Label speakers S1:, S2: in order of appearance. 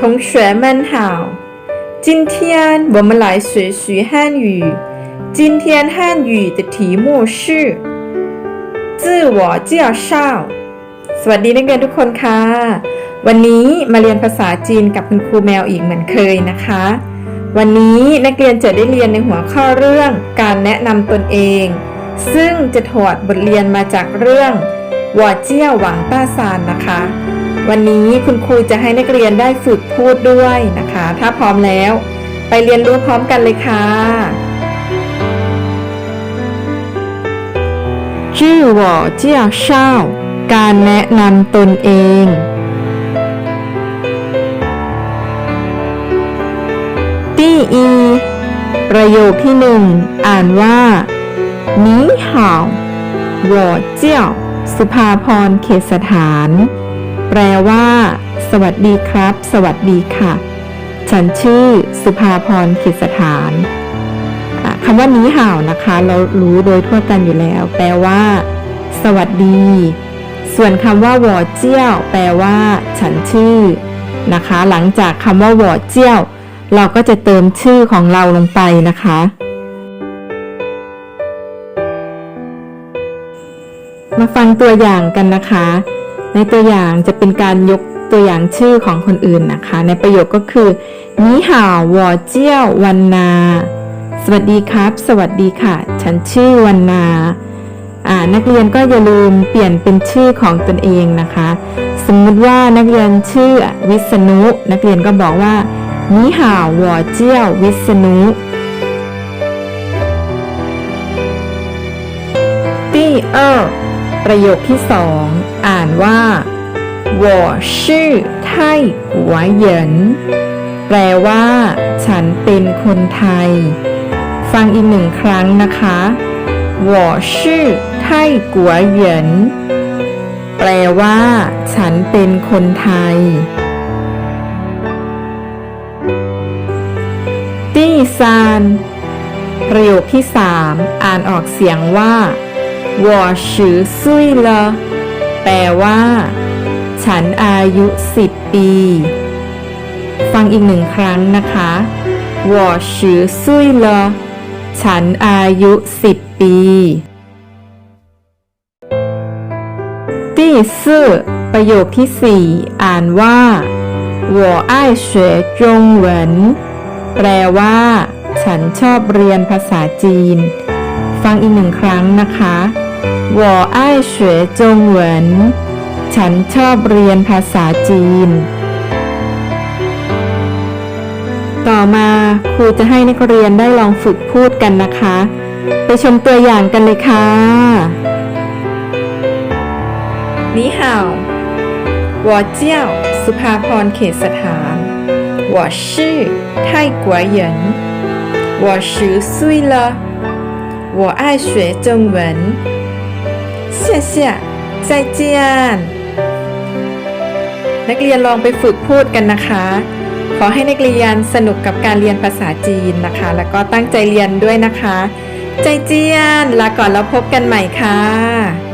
S1: 同学们好，今天我们来学习汉语。今天汉语的题目是自我介绍。สวัสดีนักเรียนทุกคนค่ะ วันนี้มาเรียนภาษาจีนกับคุณครูแมวอีกเหมือนเคยนะคะ วันนี้นักเรียนจะได้เรียนในหัวข้อเรื่องการแนะนำตนเอง ซึ่งจะถอดบทเรียนมาจากเรื่องวอเจี้ยวหวังป้าซานนะคะ วันนี้คุณครูจะให้นักเรียนได้ฝึกพูดด้วยนะคะ ถ้าพร้อมแล้ว ไปเรียนรู้พร้อมกันเลยค่ะชื่อวอเจี้ยเช่าการแนะนำตนเองตี้อีประโยคที่หนึ่งอ่านว่านี้ห่าววอเจียวสุภาพรเขตสถาน แปลว่า สวัสดีครับ สวัสดีค่ะ ฉันชื่อสุภาพรขตสถานคำว่านี้ห่าวนะคะ เรารู้โดยทั่วกันอยู่แล้ว แปลว่า สวัสดี ส่วนคำว่าวอเจี้ยว แปลว่า ฉันชื่อนะคะ หลังจากคำว่าวอเจี้ยว เราก็จะเติมชื่อของเราลงไปนะคะมาฟังตัวอย่างกันนะคะ ในตัวอย่างจะเป็นการยกตัวอย่างชื่อของคนอื่นนะคะ ในประโยคก็คือนี่ห่าววอเจี้ยววันนา สวัสดีครับ สวัสดีค่ะ ฉันชื่อวันนาอ่านักเรียนก็อย่าลืมเปลี่ยนเป็นชื่อของตนเองนะคะ สมมุติว่านักเรียนชื่อวิษณุ นักเรียนก็บอกว่านี่ห่าววอเจี้ยววิษณุที่เออ ประโยคที่สองอ่านว่า我是ไทกัวเหยินแปลว่า ฉันเป็นคนไทย ฟังอีกหนึ่งครั้งนะคะ我是ไทกัวเหยินแปลว่า ฉันเป็นคนไทย ตี้ซาน ประโยคที่สามอ่านออกเสียงว่า 我十岁了แปลว่า ฉันอายุสิบปี ฟังอีกหนึ่งครั้งนะคะ我十岁了ฉันอายุสิบปีที่สี่ประโยคที่สี่อ่านว่า我爱学中文แปลว่า ฉันชอบเรียนภาษาจีน ฟังอีกหนึ่งครั้งนะคะ 我爱学中文ฉันชอบเรียนภาษาจีน ต่อมาครูจะให้นักเรียนได้ลองฝึกพูดกันนะคะ ไปชมตัวอย่างกันเลยค่ะนี่ห่าว我叫สุภาพรเขตสถาน我是泰国人我十岁了我爱学中文 เชี่ยเชี่ยใจเจียน นักเรียนลองไปฝึกพูดกันนะคะ ขอให้นักเรียนสนุกกับการเรียนภาษาจีนนะคะ แล้วก็ตั้งใจเรียนด้วยนะคะ ใจเจียนลาก่อนแล้วพบกันใหม่ค่ะ